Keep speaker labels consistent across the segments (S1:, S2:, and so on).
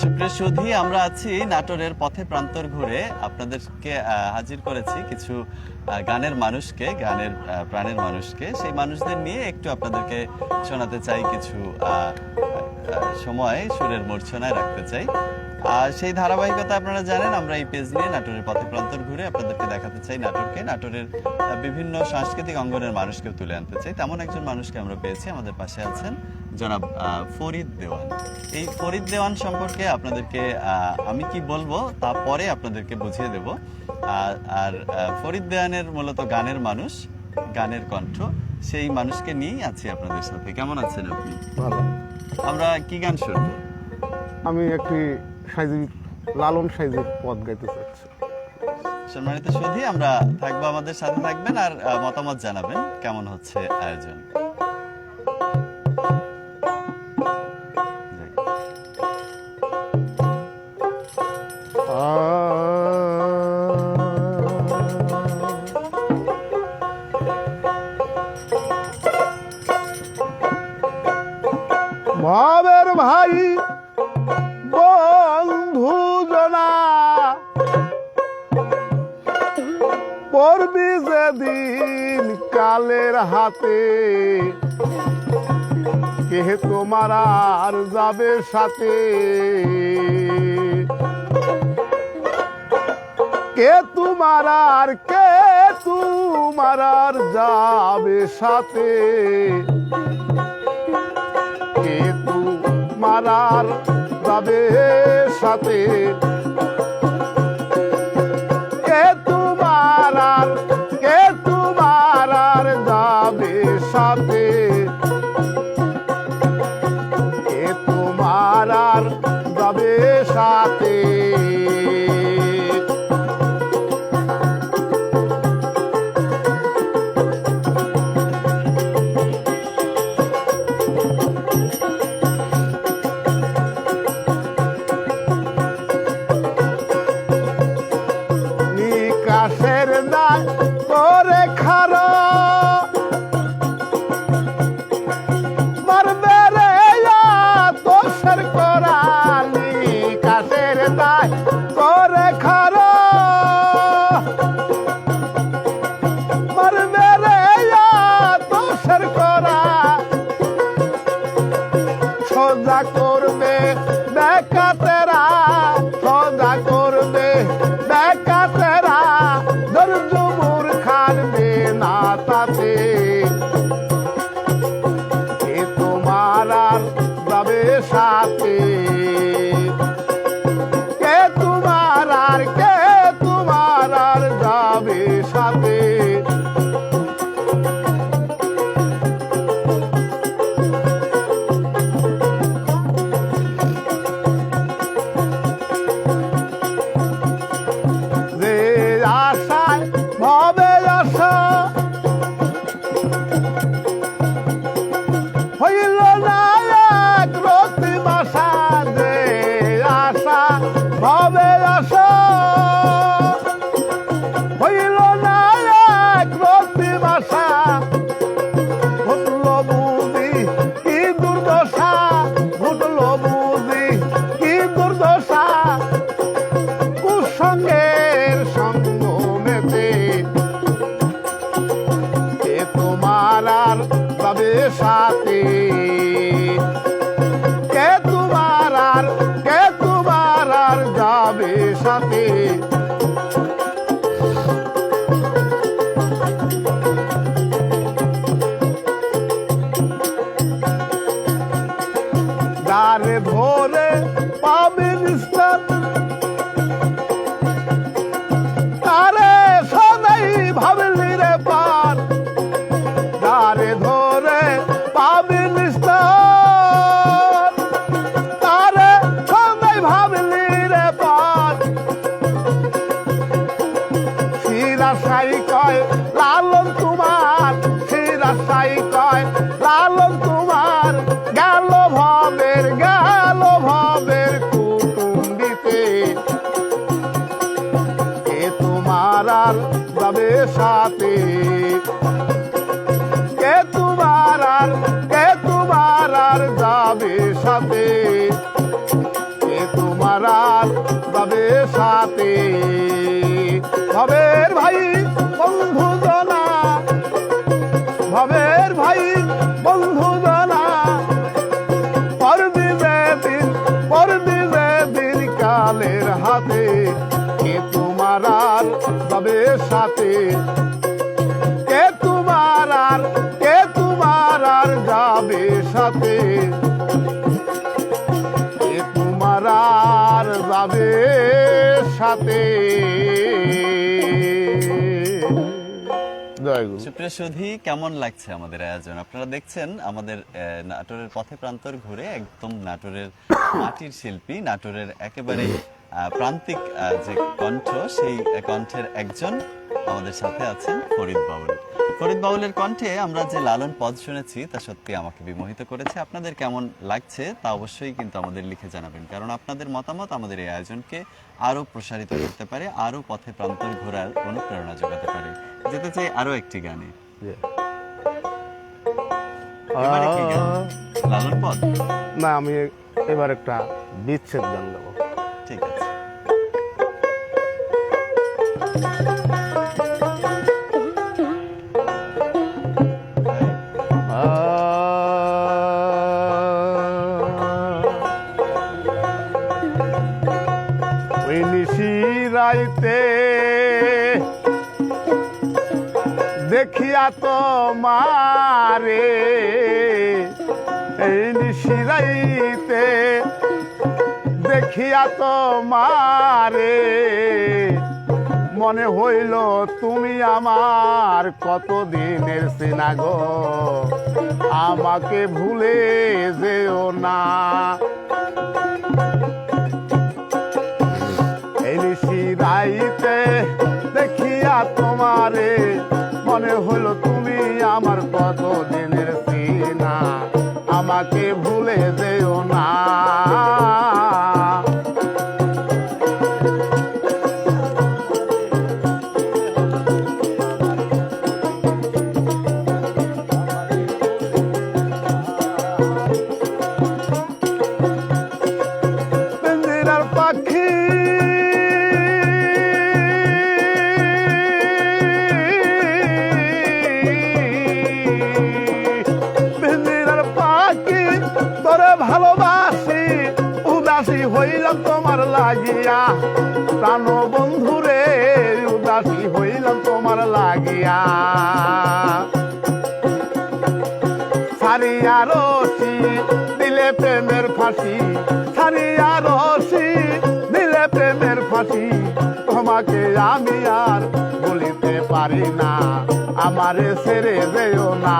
S1: সুপ্রিয় সুধি, আমরা আছি নাটোরের পথে প্রান্তর ঘুরে। আপনাদেরকে হাজির করেছি কিছু গানের মানুষকে, গানের প্রাণের মানুষকে। সেই মানুষদের নিয়ে একটু আপনাদেরকে শোনাতে চাই কিছু সময় সুরের মূর্ছনায় রাখতে চাই। আর সেই ধারাবাহিকতা আপনারা জানেন আমরা এই পেজ নিয়ে নাটোরের পথে প্রান্তর ঘুরে আপনাদেরকে দেখাতে চাই নাটোরকে। নাটোরের বিভিন্ন সাংস্কৃতিক অঙ্গনের মানুষকেও তুলে আনতে চাই। তেমন একজন মানুষকে আমরা পেয়েছি আমাদের পাশে আছেন জনাব ফরিদ দেওয়ান। এই ফরিদ দেওয়ান সম্পর্কে আপনাদেরকে আমি কি বলব তা পরে আপনাদেরকে বুঝিয়ে দেব। আর ফরিদ দেওয়ানের মূলত গানের মানুষ গানের কণ্ঠ সেই মানুষকে নিয়েই আছি আপনাদের সাথে। কেমন আছেন আপনি?
S2: ভালো।
S1: আমরা কি গান শুনব?
S2: আমি একটি সাইজি লালন সাইজের পদ গাইতে চাচ্ছে।
S1: সম্মানিত সুধী, আমরা থাকব আমাদের সাথে থাকবেন আর মতামত জানাবেন কেমন হচ্ছে আয়োজন।
S2: হাতে। কে তোমার আর যাবে সাথে? কে তোমার আর, কে তোমার আর যাবে সাথে? কেতু মারার যাবে সাথে? I. সাথে। ভবের ভাই, বন্ধু জনা। ভবের ভাই, বন্ধু জনা। পরবি দিন পরবি দিন কালের হাতে কে তোমার আর যাবে সাথে? কে তোমার আর, কে তোমার আর যাবে সাথে? আর যাবে সাথে।
S1: কেমন লাগছে আমাদের আয়োজন? আপনারা দেখছেন আমাদের নাটোরের পথে প্রান্তর ঘুরে একদম নাটোরের মাটির শিল্পী, নাটোরের একেবারে প্রান্তিক যে কণ্ঠ, সেই কণ্ঠের একজন আমাদের সাথে আছেন ফরিদ বাউল। ফরিদ বাউলের কণ্ঠে আমরা যে লালন পদ শুনেছি, তা সত্যি আমাকে বিমোহিত করেছে। আপনাদের কেমন লাগছে তা অবশ্যই কিন্তু আমাদের লিখে জানাবেন। কারণ আপনাদের মতামত আমাদের এই আয়োজনকে আরও প্রসারিত করতে পারে আরও পথে প্রান্তর ঘোরার অনুপ্রেরণা যোগাতে পারে। যেতে চাই আরও একটি গানে। গান? লালন পদ
S2: না আমি এবার একটা বিচ্ছেদ গান গাবো।
S1: ঠিক আছে।
S2: রাইতে দেখিয়া তো মারে এই নিশি রাইতে দেখিয়া তো মারে মনে হইল তুমি আমার কত দিনের সিনাগো আমাকে ভুলে যেও না। লাগিয়া, প্রাণ বন্ধুরে উদাসী হইলাম তোমার লাগিয়া। সারিয়া রশি দিলে প্রেমের ফাঁসি সারিয়া রশি দিলে প্রেমের ফাঁসি, তোমাকে আমি আর বলিতে পারি না, আমারে ছেড়ে যেও না।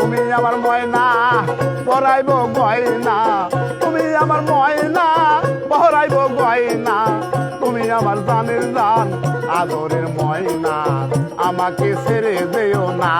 S2: তুমি আমার ময়না, পরাইব গয়না। তুমি আমার ময়না, পরাইব গয়না। তুমি আমার জানের জান আদরের ময়না। আমাকে ছেড়ে দেও না।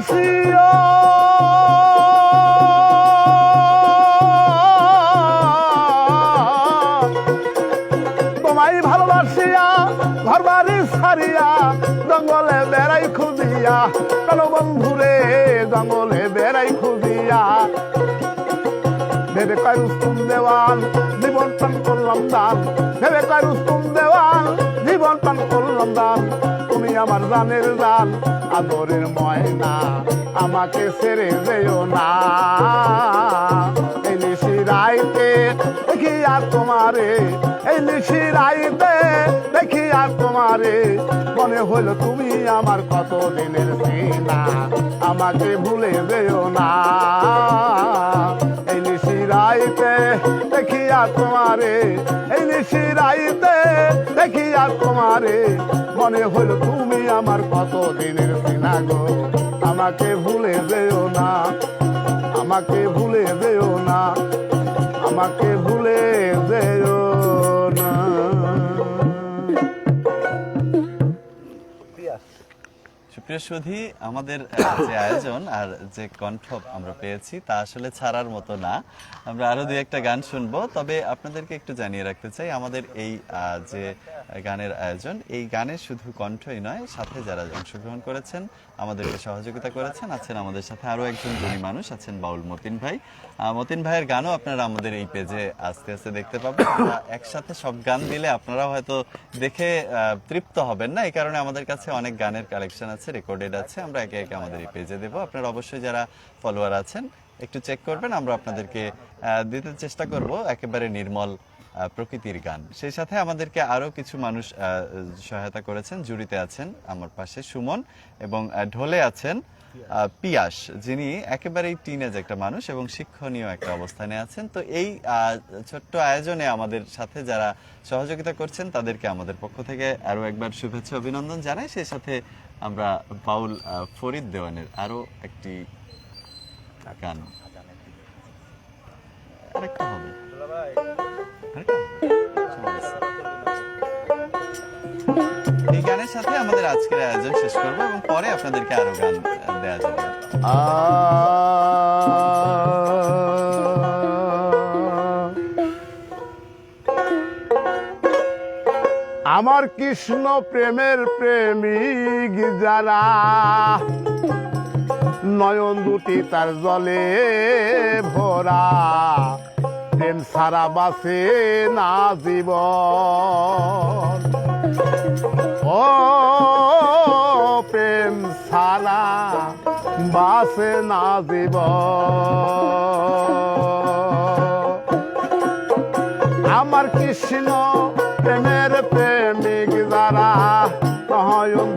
S2: ও তোমায় ভালোবাসিয়া ঘর বাড়ি সারিয়া জঙ্গলে বেড়াই খুঁজিয়া কালো বন্ধুরে, জঙ্গলে বেড়াই খুঁজিয়া? ভেবে কয় রুস্তুম দেওয়ান জীবন পান করলাম দান। ভেবে কয় রুস্তুম দেওয়ান জীবন পান করলাম দান। আমার জানের জান, আদরের ময়না, আমাকে ছেড়ে যেও না। এই নিশি রাইতে দেখি আর তোমারে, এই নিশি রাইতে দেখি আর তোমারে, মনে হলো তুমি আমার কত দিনের চেনা আমাকে ভুলে যেও না। এই নিশি রাইতে দেখি আর তোমারে, এই নিশি রাইতে দেখি আর তোমারে। মনে হলো তুমি আমার কত দিনের চেনা গো। আমাকে ভুলে যেও না, আমাকে ভুলে যেও না, আমাকে ভুলে
S1: সুপ্রিয় সুধী আমাদের যে আয়োজন আর যে কণ্ঠ আমরা পেয়েছি তা আসলে ছাড়ার মতো না। আমরা আরও দুই একটা গান শুনব। তবে আপনাদেরকে একটু জানিয়ে রাখতে চাই, আমাদের এই যে গানের আয়োজন, এই গানের শুধু কণ্ঠই নয়, সাথে যারা অংশগ্রহণ করেছেন আমাদেরকে সহযোগিতা করেছেন। আছেন আমাদের সাথে আরও একজন গুণী মানুষ আছেন বাউল মতিন ভাই। মতিন ভাইয়ের গানও আপনারা আমাদের এই পেজে আস্তে আস্তে দেখতে পাবেন। একসাথে সব গান দিলে আপনারা হয়তো দেখে তৃপ্ত হবেন না। এই কারণে আমাদের কাছে অনেক গানের কালেকশন আছে রেকর্ডেড আছে। আমরা একে একে আমাদের এই পেজে দেবো। আপনারা অবশ্যই যারা ফলোয়ার আছেন, একটু চেক করবেন। আমরা আপনাদেরকে দিতে চেষ্টা করব। একেবারে নির্মল প্রকৃতির গান। সেই সাথে আমাদেরকে আরও কিছু মানুষ সহায়তা করেছেন। জুড়িতে আছেন আমার পাশে সুমন এবং ঢোলে আছেন পিয়াস, যিনি একেবারেই টিনেজ একটা মানুষ এবং শিক্ষণীয় একটা অবস্থানে আছেন। তো এই ছোট্ট আয়োজনে আমাদের সাথে যারা সহযোগিতা করছেন, তাদেরকে আমাদের পক্ষ থেকে আরও একবার শুভেচ্ছা, অভিনন্দন জানাই। সেই সাথে আমরা বাউল ফরিদ দেওয়ানের আরও একটি গান। আরেকটা হবে। নেই। এই গানের সাথে আমাদের আজকের আয়োজন শেষ করব এবং পরে আপনাদেরকে আরও গান দেয়া যাবে।
S2: আমার কৃষ্ণ প্রেমের প্রেমিক যারা, নয়ন দুটি তার জলে ভরা। প্রেম সারা বাসে না জীবন। ও প্রেম সারা বাসে না জীবন। আমার কৃষ্ণ প্রেমের প্রেমিক যারা নয়ন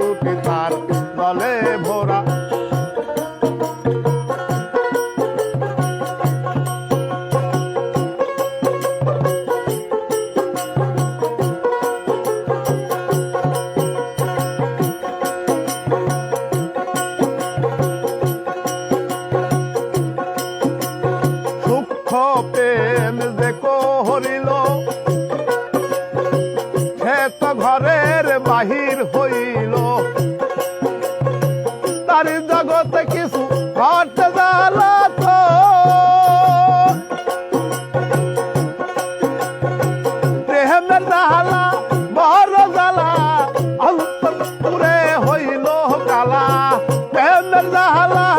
S2: প্রেমের জ্বালা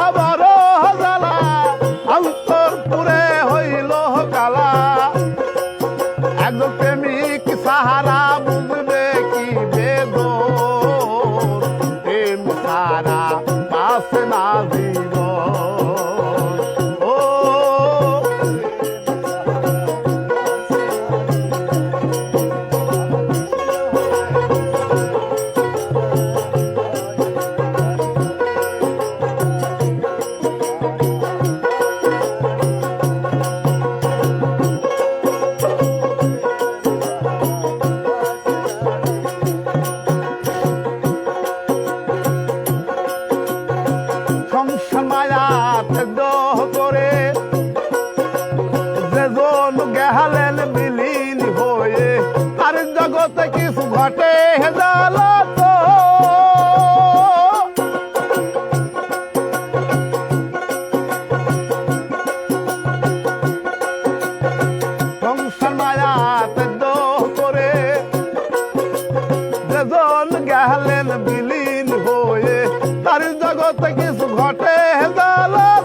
S2: যেজন গেলেন বিলীন হয়ে তার জগতে কিছু ঘটে জালত।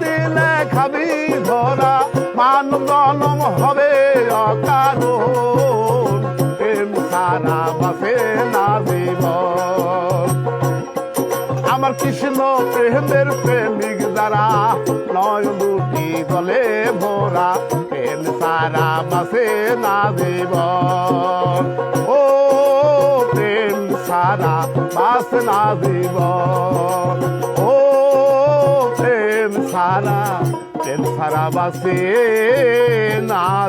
S2: দিনে খাবি ধরা মান জনম হবে অকারণ। প্রেম সারা বাসে না জীবন। আমার কৃষ্ণ প্রেমের প্রেমিক যারা, নয় দুটি দলে ভরা, প্রেম সারা বাসে না জীবন। ও প্রেম সারা বাস না জীবন। বাসে না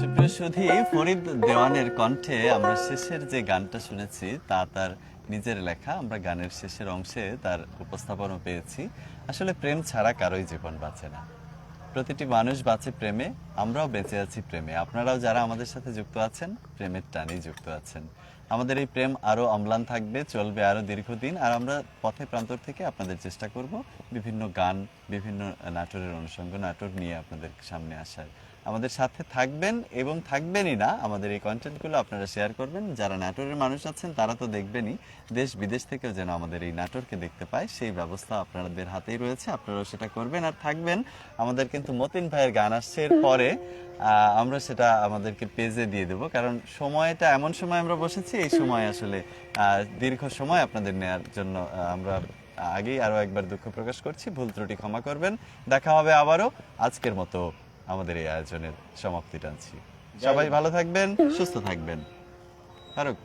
S1: সুপ্রিয় সুধী ফরিদ দেওয়ানের কণ্ঠে আমরা শেষের যে গানটা শুনেছি, তা তার নিজের লেখা। আমরা গানের শেষের অংশে তার উপস্থাপনও পেয়েছি। আসলে প্রেম ছাড়া কারোই জীবন বাঁচে না। প্রতিটি মানুষ বাঁচে প্রেমে, আমরাও বেঁচে আছি প্রেমে। আপনারাও যারা আমাদের সাথে যুক্ত আছেন, প্রেমের টানেই যুক্ত আছেন। আমাদের এই প্রেম আরও অম্লান থাকবে, চলবে আরও দীর্ঘদিন, আর আমরা পথে প্রান্তর থেকে আপনাদের চেষ্টা করব বিভিন্ন গান, বিভিন্ন নাটকের অনুষঙ্গ, নাটক নিয়ে আপনাদের সামনে আসার। আমাদের সাথে থাকবেন এবং থাকবেনই না। আমাদের এই কন্টেন্টগুলো আপনারা শেয়ার করবেন। যারা নাটোরের মানুষ আছেন, তারা তো দেখবেনই দেশ বিদেশ থেকেও যেন আমাদের এই নাটোরকে দেখতে পায়। সেই ব্যবস্থা আপনাদের হাতেই রয়েছে, আপনারাও সেটা করবেন আর থাকবেন। আমাদের কিন্তু মতিন ভাইয়ের গান আসছে। পরে আমরা সেটা আমাদেরকে পেজে দিয়ে দেবো। কারণ সময়টা এমন সময় আমরা বসেছি, এই সময় আসলে দীর্ঘ সময় আপনাদের নেয়ার জন্য আমরা আগেই আরও একবার দুঃখ প্রকাশ করছি। ভুল ত্রুটি ক্ষমা করবেন। দেখা হবে আবারও আজকের মতো। আমাদের এই আয়োজনের সমাপ্তি টানছি। সবাই ভালো থাকবেন সুস্থ থাকবেন। ফারুক।